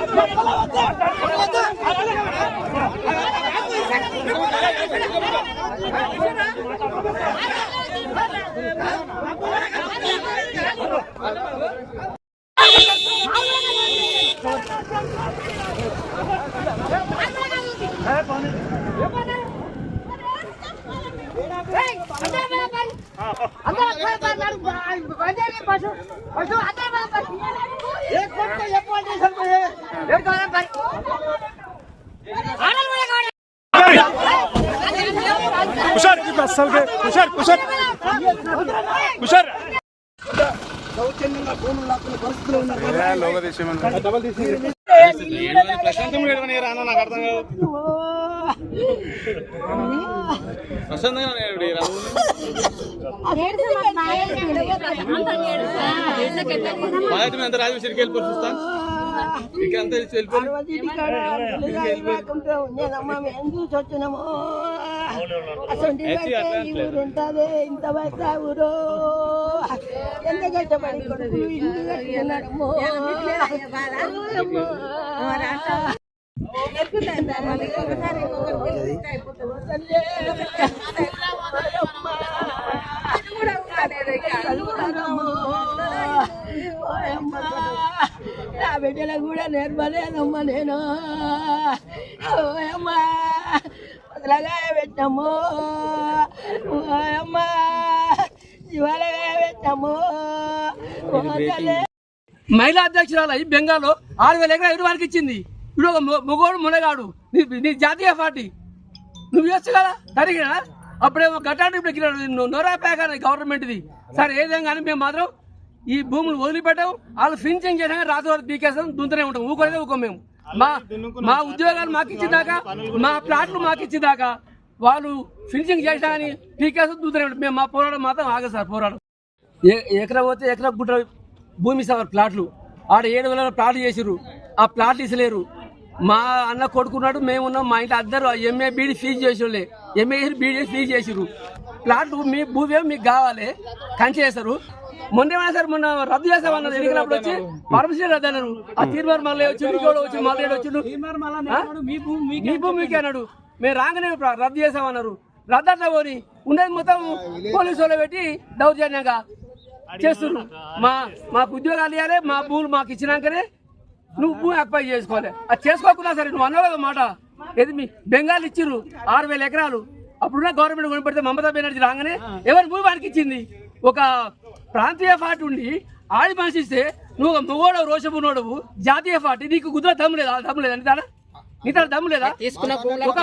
અંદર અંદર અંદર અંદર અંદર અંદર અંદર અંદર અંદર కుషార్ కుషార్ కుషార్ ప్రశాంతంగా ఎడవనీయరా అన్న నాకు అర్థం కాదు. ప్రశాంతంగా అంతా రాజేశ్వరికి వెళ్ళిపోయి చూస్తాను. ఇక అంతా వెళ్ళిపోయి. ఏచి అట్లా అట్లే. ఉంటది ఇంత ఊరు ఎంత కష్టపడి నా బిడ్డలకు కూడా నేర్పలేదమ్మా నేను ఓయమ్మా వదలగా పెట్టమ్మో ఓయమ్మా ఇవాళగా పెట్టమ్మో మహిళా అధ్యక్షురాలు అయి బెంగాల్లో ఆరు వేల ఎకరాలు ఎదురు వారికి ఇచ్చింది ఇప్పుడు ఒక మొగోడు మునగాడు. నీ నీ జాతీయ పార్టీ. నువ్వు చేస్తు కదా? సరిగా అప్పుడేమో గట్టాడు ఇప్పుడు ఎక్కినాడు నువ్వు నోరా ప్యాక్ గవర్నమెంట్ది. సరే ఏదేం కానీ మేము మాత్రం ఈ భూములు వదిలిపెట్టాం. వాళ్ళు ఫిన్సింగ్ చేసాక రాత్రి వరకు పీకేస్తాం దుంతనే ఉంటాం. ఊకోలేదే ఊకో మేము. మా మా ఉద్యోగాలు మాకు ఇచ్చేదాకా మా ప్లాట్లు మాకు ఇచ్చేదాకా వాళ్ళు ఫినిషింగ్ చేసినా కానీ పీకేస్తాం దుంతనే ఉంటాం. మేము మా పోరాటం మాత్రం ఆగదు సార్ పోరాటం. ఏ- ఎకరా పోతే ఎకరా గుట్ర భూమి సార్ ప్లాట్లు. ఆడ ఏడు వేల ప్లాట్లు చేసిర్రు. ఆ ప్లాట్లు ఇసలేరు మా అన్న కొడుకున్నాడు మేము ఉన్నాం మా ఇంట్లో అందరూ ఎంఏ బీడీ ఫీజు చేసి ఎంఏ బీడీ ఫీజు చేసిర్రు. ప్లాట్లు మీ భూమి మీకు కావాలి కంచి చేస్తారు. మొన్న ఏమైనా సార్ మొన్న రద్దు చేసామన్నారు ఎన్నికలప్పుడు వచ్చి. పర్మిషన్ రద్దు అన్నారు. ఆ తీర్మానం మళ్ళీ వచ్చి ఇంకోటి వచ్చి మళ్ళీ వచ్చిండు. ఆ? మీ భూమి మీకే అన్నాడు. మేము రాగానే రద్దు చేసామన్నారు రద్దు అట్లా పోని ఉండేది మొత్తం పోలీసు వాళ్ళు పెట్టి దౌర్జన్యంగా చేస్తున్నారు మా మాకు ఉద్యోగాలు ఇవ్వాలి మా భూములు మాకు ఇచ్చినాకనే నువ్వు భూమి అప్లై చేసుకోవాలి అది చేసుకోకుండా సరే నువ్వు అన్నావు కదా మాట. ఏది మీ బెంగాల్ ఇచ్చిర్రు ఆరు వేల ఎకరాలు. అప్పుడున్న గవర్నమెంట్ కొనిపెడితే మమతా బెనర్జీ రాగానే ఎవరి భూమి వానికి ఇచ్చింది ఒక ప్రాంతీయ పార్టీ ఉండి ఆడి మనిషి ఇస్తే నువ్వు ఒక మొగోడవు రోషమునోడవు జాతీయ పార్టీ నీకు కుదిర దమ్ము లేదా? దమ్ము లేదా? నీ తన నీ తన దమ్ము లేదా ఒక